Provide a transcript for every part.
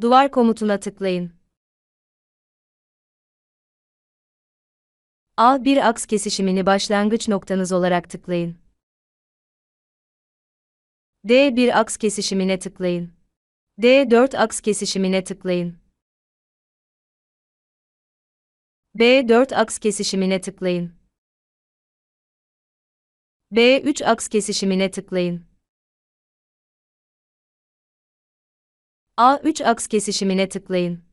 Duvar komutuna tıklayın. A1 aks kesişimini başlangıç noktanız olarak tıklayın. D1 aks kesişimine tıklayın. D4 aks kesişimine tıklayın. B4 aks kesişimine tıklayın. B3 aks kesişimine tıklayın. A3 aks kesişimine tıklayın.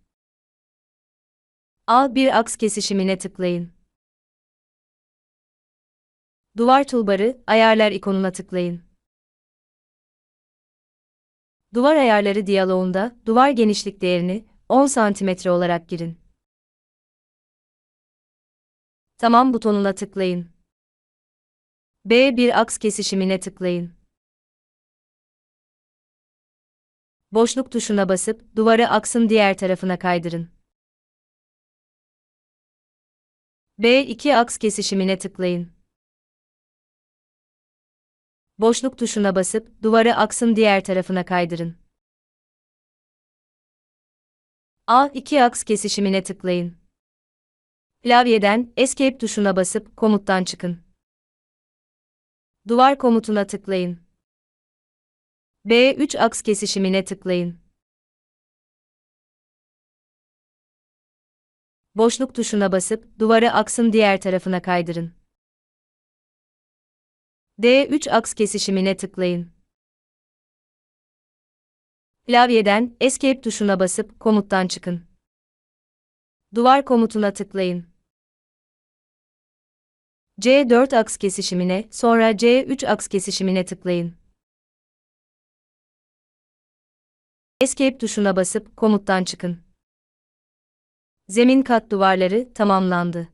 A1 aks kesişimine tıklayın. Duvar toolbarı, ayarlar ikonuna tıklayın. Duvar ayarları diyaloğunda, duvar genişlik değerini 10 cm olarak girin. Tamam butonuna tıklayın. B1 aks kesişimine tıklayın. Boşluk tuşuna basıp duvarı aksın diğer tarafına kaydırın. B2 aks kesişimine tıklayın. Boşluk tuşuna basıp duvarı aksın diğer tarafına kaydırın. A2 aks kesişimine tıklayın. Klavyeden Escape tuşuna basıp komuttan çıkın. Duvar komutuna tıklayın. B3 aks kesişimine tıklayın. Boşluk tuşuna basıp duvarı aksın diğer tarafına kaydırın. D3 aks kesişimine tıklayın. Klavyeden Escape tuşuna basıp komuttan çıkın. Duvar komutuna tıklayın. C4 aks kesişimine, sonra C3 aks kesişimine tıklayın. Escape tuşuna basıp komuttan çıkın. Zemin kat duvarları tamamlandı.